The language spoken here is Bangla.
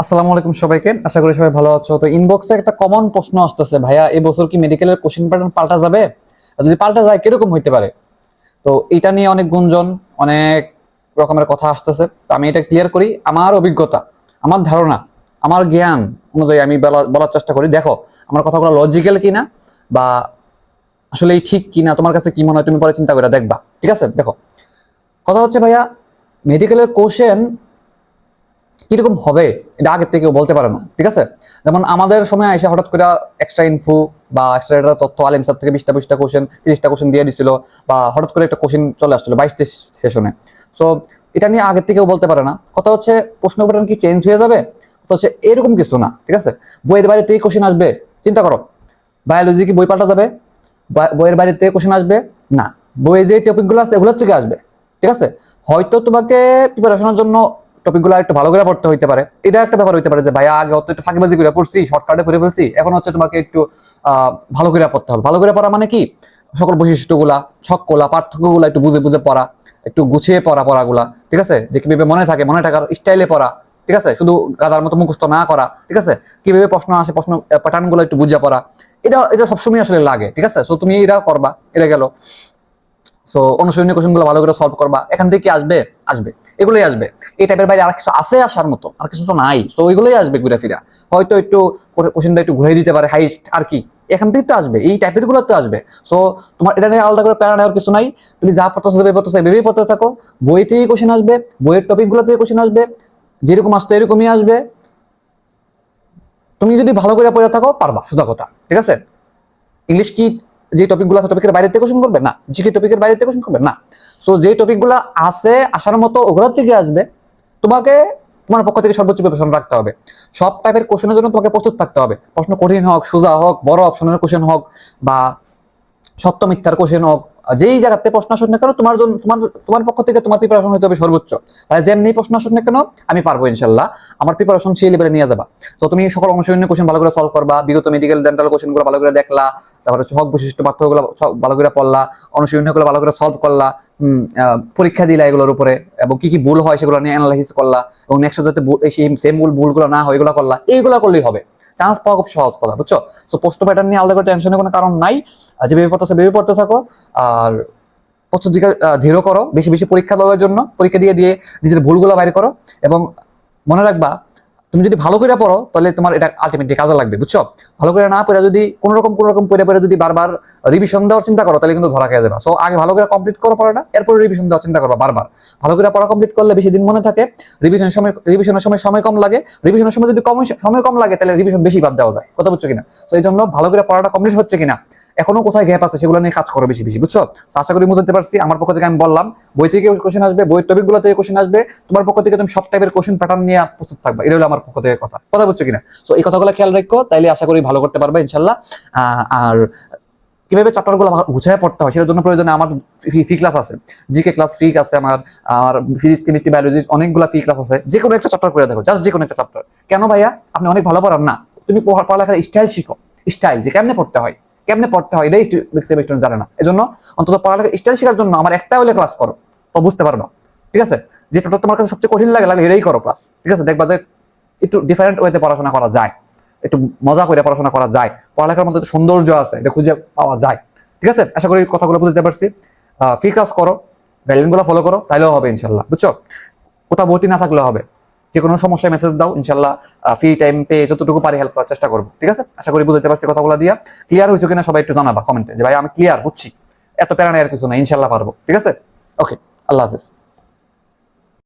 আসসালামু আলাইকুম সবাইকে। আশা করি সবাই ভালো আছো। তো ইনবক্সে একটা কমন প্রশ্ন আসতেছে, ভাইয়া, এই বছর কি মেডিকেলের কোশ্চেন প্যাটার্ন পাল্টা যাবে? যদি পাল্টা যায়, কীরকম হইতে পারে? তো এটা নিয়ে অনেক গুঞ্জন, অনেক রকমের কথা আসতেছে। তো আমি এটা ক্লিয়ার করি, আমার অভিজ্ঞতা, আমার ধারণা, আমার জ্ঞান অনুযায়ী আমি বলা- বলার চেষ্টা করি। দেখো, আমার কথাগুলো লজিক্যাল কিনা বা আসলে ঠিক কিনা, তোমার কাছে কি মনে হয় তুমি পরে চিন্তা করে দেখবা। ঠিক আছে? দেখো, কথা হচ্ছে, ভাইয়া মেডিকেলের কোশ্চেন কীরকম হবে, এটা আগের থেকে বলতে পারে না, ঠিক আছে? যেমন আমাদের সময় এসে হঠাৎ করে এক্সট্রা ইনফো বা এক্সট্রা তথ্য, আলিম স্যার থেকে বিশটা বিশটা কোশ্চেন তিরিশটা কোশ্চেন দিয়ে দিছিল বা হঠাৎ করে একটা কোশ্চেন চলে আসছিল বাইশটি সেশনে সো এটা নিয়ে আগের থেকেও বলতে পারে না। কথা হচ্ছে, প্রশ্ন প্যাটার্ন কি চেঞ্জ হয়ে যাবে? কথা হচ্ছে, এরকম কিছু না, ঠিক আছে? বইয়ের বাইরে থেকে কোশ্চেন আসবে, চিন্তা করো। বায়োলজি কি বই পাল্টা যাবে? বইয়ের বাইরে থেকে কোশ্চেন আসবে? না। বইয়ে যে টপিকগুলো আছে, এগুলোর থেকে আসবে, ঠিক আছে? হয়তো তোমাকে প্রিপারেশনের জন্য টপিকগুলো একটু ভালো করে পড়তে হইতে পারে। এটা একটা ব্যাপার হইতে পারে যে, ভাইয়া, আগে অত একটু ফাঁকিবাজি করে পড়ছি শর্টকাটে পড়ে ফেলছি, এখন হচ্ছে তোমাকে একটু ভালো করে পড়তে হবে। ভালো করে পড়া মানে কি? সকল বৈশিষ্ট্যগুলা, ছকগুলা, পার্থক্যগুলা একটু বুঝে বুঝে পড়া, একটু গুছিয়ে পড়া পড়াগুলা, ঠিক আছে? যে কীভাবে মনে থাকে, মনে থাকার স্টাইলে পড়া, ঠিক আছে? শুধু গাদার মতো মুখস্থ না করা, ঠিক আছে? কীভাবে প্রশ্ন আসে, প্রশ্ন প্যাটার্নগুলো একটু বুঝা পড়া, এটা এটা সবসময় আসলে লাগে, ঠিক আছে? সো তুমি এটা করবা, এটা গেল। সো অনুশীলনী কোশ্চেনগুলো ভালো করে সলভ করবা, এখান থেকে আসবে? আসবে, এগুলোই আসবে। এই টাইপের বাইরে আর কিছু আছে আসার মতো? আর কিছু তো নাই। সো ওইগুলোই আসবে ঘুরে ফিরা হয়তো একটু কোশ্চেনটা একটু ঘুরে দিতে পারে হাইস্ট আর কি। এখান থেকে তো আসবে, এই টাইপেরগুলো তো আসবে। সো তোমার এটা নিয়ে আলাদা করে প্যারা নেওয়ার কিছু নাই। তুমি যা পড়তেছো, যেভাবে পড়তেছো, এভাবেই পড়তে থাকো। বই থেকেই কোশ্চেন আসবে, বইয়ের টপিকগুলো থেকে কোশ্চেন আসবে। যেরকম আসতো এরকমই আসবে। তুমি যদি ভালো করে পড়ে থাকো, পারবা শুধু কথা। ঠিক আছে? ইংলিশ কি যে টপিকগুলো আছে টপিকের বাইরে থেকে কোশ্চেন করবে? না। জিকে টপিকের বাইরে থেকে কোশ্চেন করবে? না। সো যে টপিকগুলো আছে, আসার মতো ওগুলোর থেকে আসবে, তোমাকে, তোমার পক্ষ থেকে সর্বোচ্চ প্রিপারেশন রাখতে হবে। সব টাইপের কোশ্চেনের জন্য তোমাকে প্রস্তুত থাকতে হবে। প্রশ্ন কঠিন হোক, সোজা হোক, বড় অপশনের কোশ্চেন হোক বা সত্য মিথ্যার কোশ্চেন হোক যেই জায়গাতে প্রশ্ন আসুক না কেন, তোমার জন্য তোমার তোমার পক্ষ থেকে তোমার প্রিপারেশন হতে হবে সর্বোচ্চ। ভাই যেমনি প্রশ্ন আসুক না কেন, আমি পারব ইনশাল্লাহ। আমার প্রিপারেশন সেই লেভেলে নিয়ে যাবা। তো তুমি সকল অনুশীলনী কোশ্চেন ভালো করে সলভ করবা, বিগত মেডিকেল ডেন্টাল কোশ্চেনগুলো ভালো করে দেখলা, তারপরে হক বৈশিষ্ট্য পার্থক্যগুলো ভালো করে পড়লা অনুশীলনীগুলো ভালো করে সলভ করলা পরীক্ষা দিলা এগুলোর উপরে, এবং কি কি ভুল হয় সেগুলো নিয়ে অ্যানালাইসিস করলা, এবং নেক্সট যাতে সেম ভুল ভুলগুলো না হয়, এগুলো করলা, এইগুলো করলেই হবে। চান্স পাওয়া খুব সহজ কথা, বুঝছ? সো পোস্ট প্যাটার্ন নিয়ে আলাদা করে টেনশনের কোনো কারণ নাই। যে ভেবে পড়তেছে ভেবে পড়তে থাকো। আর প্রস্তুতিকে ধীর করো, বেশি বেশি পরীক্ষা দেওয়ার জন্য, পরীক্ষা দিয়ে দিয়ে নিজের ভুলগুলো বাইরে করো। এবং মনে রাখবা তুমি যদি ভালো করে পড়ো, তাহলে তোমার এটা আলটিমেটলি কাজে লাগবে, বুঝছ? ভালো করে না পড়ে, যদি কোনো রকম কোনো রকম পড়ে পড়ে, যদি বারবার রিভিশন দেওয়ার চিন্তা করো, তাহলে কিন্তু ধরা খেয়ে যাবে। সো আগে ভালো করে কমপ্লিট করো পড়াটা, এরপর রিভিশন দেওয়ার চিন্তা করো বারবার। ভালো করে পড়া কমপ্লিট করলে বেশি দিন মনে থাকে রিভিশনের সময় রিভিশনের সময় সময় কম লাগে। রিভিশনের সময় যদি কম, সময় কম লাগে, তাহলে রিভিশন বেশি বাদ দেওয়া যায়। কথা বুঝছ কিনা? সো এই জন্য ভালো করে পড়াটা কমপ্লিট হচ্ছে কিনা? এখনও কোথায় গ্যাপ আছে সেগুলো নিয়ে কাজ করো বেশি বেশি, বুঝছ? আশা করি বুঝতে পারছি। আমার পক্ষ থেকে আমি বললাম, বই থেকে কোশ্চেন আসবে, বইয়ের টপিকগুলো থেকে কোশ্চেন আসবে। তোমার পক্ষ থেকে তুমি সব টাইপের কোশ্চেন প্যাটার্ন নিয়ে প্রস্তুত থাকবে। এটা হলো আমার পক্ষ থেকে কথা। কথা বুঝছ কিনা? সো এই কথাগুলো খেয়াল রাখো, তাইলে আশা করি ভালো করতে পারবে, ইনশাল্লাহ। আর কীভাবে চ্যাপ্টারগুলো গুছায় পড়তে হয়, সেটার জন্য প্রয়োজনে আমার ফি ক্লাস আছে। জিকে ক্লাস ফ্রি আছে আমার, আর ফিজিক্স কেমিস্ট্রি বায়োলজি অনেকগুলো ফি ক্লাস আছে। যে কোনো একটা চ্যাপ্টার করে দেখো জাস্ট যে কোনো একটা চ্যাপ্টার কেন ভাইয়া? আপনি অনেক ভালো পড়ান না। তুমি পড়া- পড়ালেখার স্টাইল শিখো। স্টাইল যে কেমনে পড়তে হয়? কেমনে পড়তে হয়? এটাই স্টুডেন্ট জানে না। এজন্য অন্তত পড়ালেখার স্টাইল শেখার জন্য আমার একটা হলে ক্লাস করো, তো বুঝতে পারবা। ঠিক আছে? যে চ্যাপ্টার তোমার কাছে সবচেয়ে কঠিন লাগে লাগে এটাই করো ক্লাস ঠিক আছে? দেখবা যে একটু ডিফারেন্ট ওয়েতে পড়াশোনা করা যায়, একটু মজা করে পড়াশোনা করা যায়, পড়ালেখার মধ্যে একটু সৌন্দর্য আছে, এটা খুঁজে পাওয়া যায়। ঠিক আছে? আশা করি কথাগুলো বুঝতে পারছি। ফ্রি ক্লাস করো গাইডলাইনগুলো ফলো করো, তাইলেও হবে ইনশাল্লাহ। বুঝছ? কোথাও ভর্তি না থাকলেও হবে। যে কোনো সমস্যায় মেসেজ দাও, ইনশাল্লাহ ফ্রি টাইম পেয়ে যতটুকু পারি হেল্প করার চেষ্টা করব, ঠিক আছে? আশা করি বুঝতে পারছি কথাগুলো দিয়া। ক্লিয়ার হয়েছে কিনা সবাই একটু জানাবা কমেন্টে যে ভাই আমি ক্লিয়ার বুঝছি। এত প্যারা নেই আর কিছু না ইনশাল্লাহ পারব, ঠিক আছে? ওকে আল্লাহ হাফিজ।